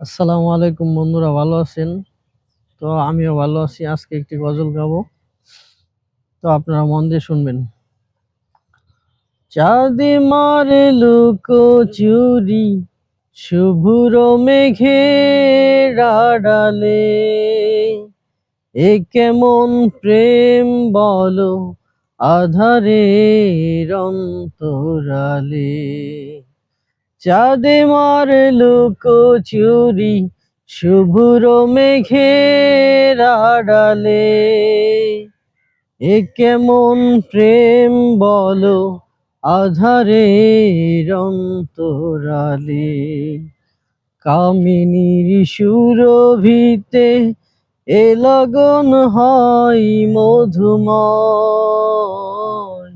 আসসালামু আলাইকুম বন্ধুরা, ভালো আছেন? তো আমিও ভালো আছি, আজকে একটি গজল গাবো। তো আপনারা মন দিয়ে শুনবেন। চাঁদে মারে লোক চুরি, শুভ্র মেঘের আড়ালে। এ কেমন প্রেম বলো আধারে অন্তরালে। চাঁদে মারে লোক চুরি শুভ্র মেঘের আড়ালে। এ কেমন প্রেম বলো আধারের অন্তরালে। কামিনীর সুরভিতে এ লগন হয় মধুময়।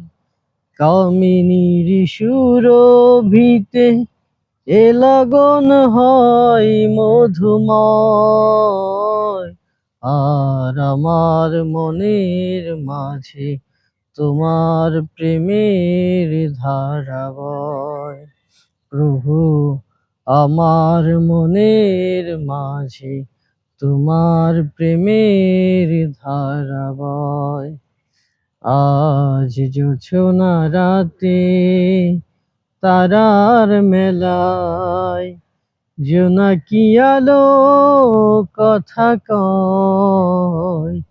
কামিনীর সুরভিতে এ লগন হয় মধুময়, আর আমার মনের মাঝে তোমার প্রেমের ধারা বয় প্রভু, আমার মনের মাঝে তোমার প্রেমের ধারা বয় আজ জোছনা রাতে তারার মেলায়। জোনাকি আলো কথা কয়।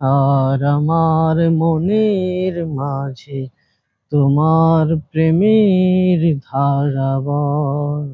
আর আমার মনের মাঝে তোমার প্রেমের ধারা বয়।